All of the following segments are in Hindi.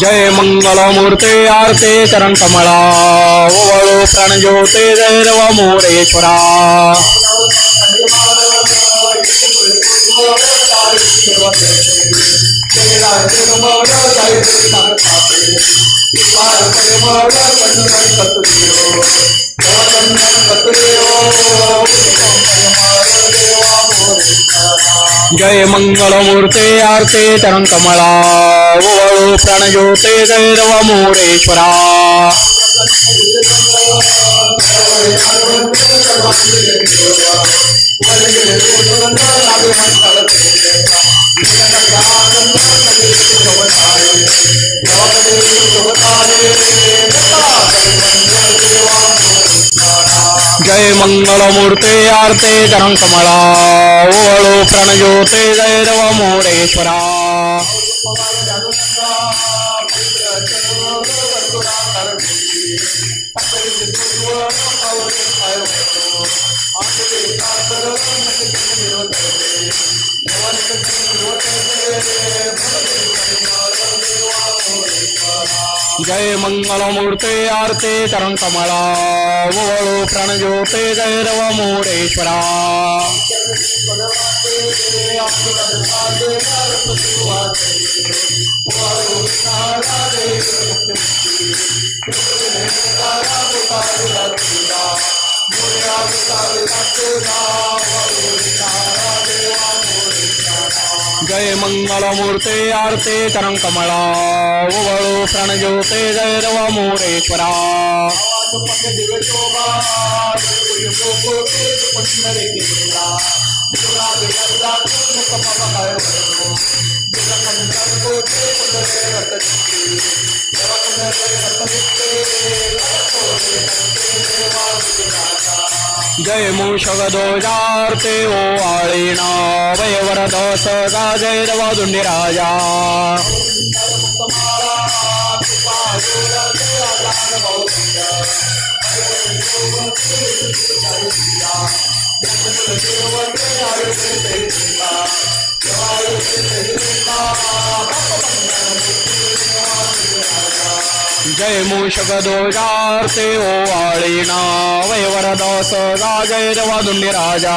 जय मंगल मूर्ते आरते चरण कमळा ओवळो प्रणज्योते जय रव मोरेश्वरा। जय मंगल मूर्ते आरते चरण कमळा ओवळो प्रणज्योते जय रव मोरेश्वरा। जय मंगल मूर्ते आरते चरण कमळा ओवळो प्रणज्योते जय रव मोरेश्वरा जय मंगल मूर्ते आरते चरण कमळा ओवळो प्रणज्योते जय रव मोरेश्वरा। जय मंगल मूर्ते आरते चरण कमळा ओवळो प्रणज्योते जय रव मोरेश्वरा। जय जय मूषक ध्वजार्ते ओ आळीणा वयवरद सदा जय रव दुंडिराजा जय मूषक ध्वजार्ते ओ आळीणा वयवरद सदा जय रव दुंडिराजा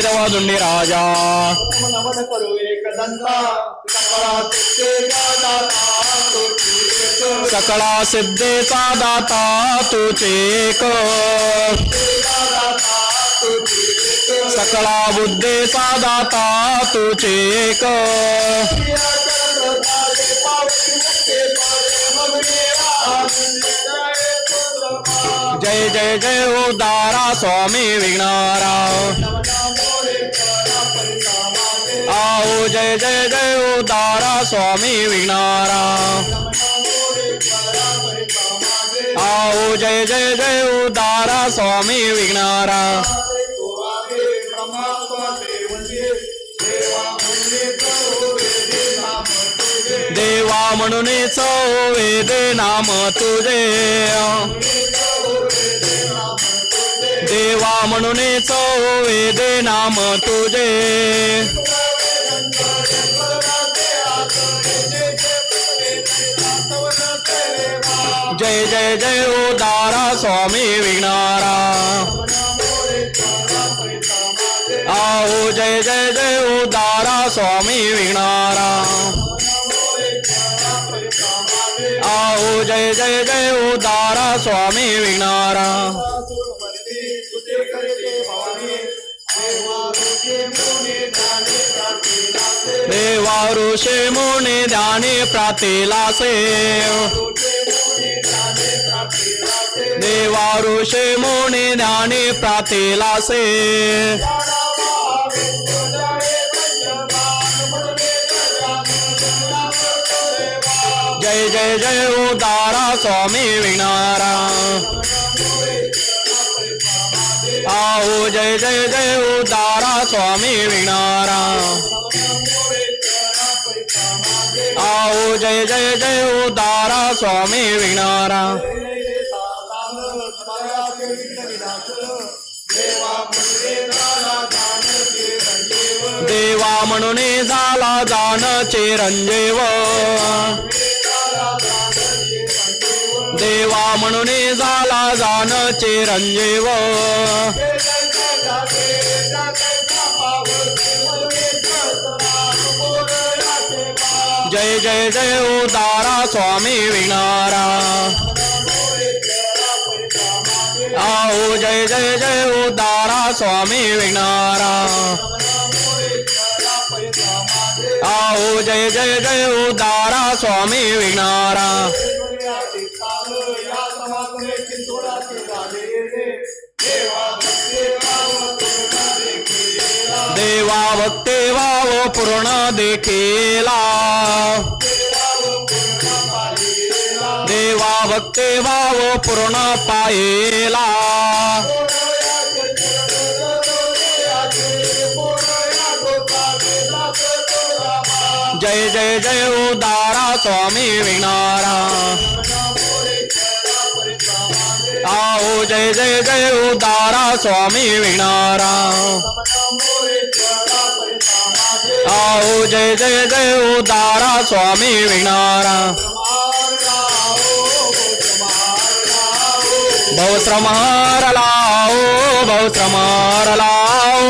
रव दुंडिराजा नमन करू एक दंता सकळा तुझे दाता तुझे सकळा सिद्धेचा दाता तुचे एक सकळा बुद्धेचा दाता तुचे जय जय जय हो उदारा स्वामी विघ्नारा आओ जय जय जय हो उदारा स्वामी विघ्नारा आओ जय जय जय हो उदारा स्वामी विघ्नारा देवा म्हणून वेदे नाम तुझे। देवा म्हणून वेदे नाम तुझे. जय जय जय उदारा स्वामी विघ्नारा. आओ जय जय जय उदारा स्वामी विघ्नारा. आओ जय जय जय उदारा स्वामी विघ्नारा. देवा ऋषे मुनी ध्यानी प्रातिलासे। देवा ऋषे मुनी ध्यानी प्रातिलासे। जय जय जय उदारा स्वामी विघ्नारा आओ जय जय जय उदारा स्वामी विघ्नारा आओ जय जय जय हो उदारा स्वामी विघ्नारा देवा म्हणून झाला जाण चिरंजीव देवा म्हणून झाला जाण चिरंजीव जय जय जय उदारा स्वामी विनारा। आओ जय जय जय उदारा स्वामी विनारा। आओ जय जय जय उदारा स्वामी विघ्नारा पूर्ण देखीला देवा भक्ते वाव पूर्ण पायेला जय जय जय उदारा स्वामी विघ्नारा आओ जय जय जय उदारा स्वामी विघ्नारा आओ जय जय जय उदारा स्वामी विनारा। बहुश्रमार लाओ बहुश्रमार लाओ